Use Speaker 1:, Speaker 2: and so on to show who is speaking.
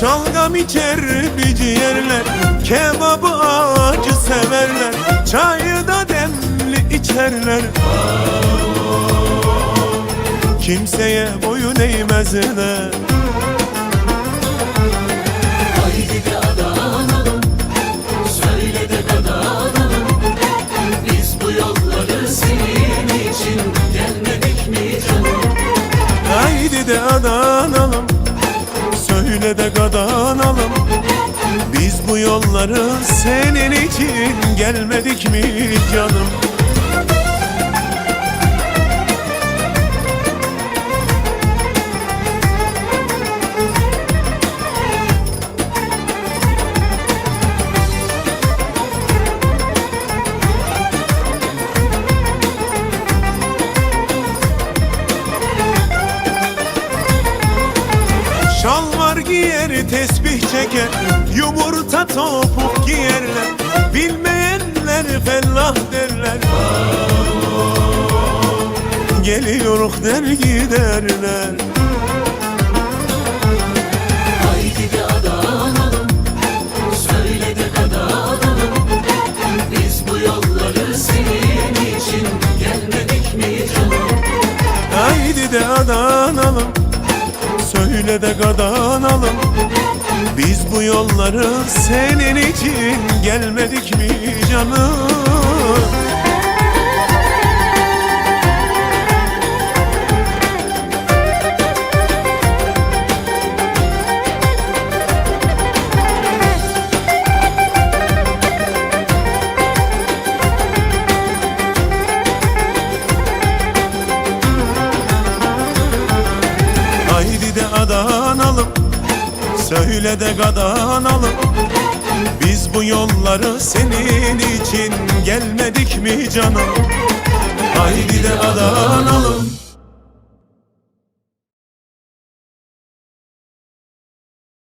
Speaker 1: Şam içer ciğerler? Kebabı acı severler. Çayı da demli içerler. Kimseye boyun eğmezler.
Speaker 2: Haydi de adanalım Söyle de kadanalım Biz bu yolları senin için Gelmedik mi
Speaker 1: Haydi de adanalım Söyle de kadanalım. Biz bu yolları senin için gelmedik mi canım giyer, tesbih çeker Yumurta topuk giyerler. Bilmeyenler fellah derler. Geliyoruz der giderler.
Speaker 2: Haydi de adanalım Söyle de kadanalım Biz bu yolları senin için Gelmedik mi canım?
Speaker 1: Haydi de adanalım Söyle de kadanalım Biz bu yolları senin için gelmedik mi canım Söyle de kadanalım Biz bu yolları senin için gelmedik mi canım? Haydi de adanalım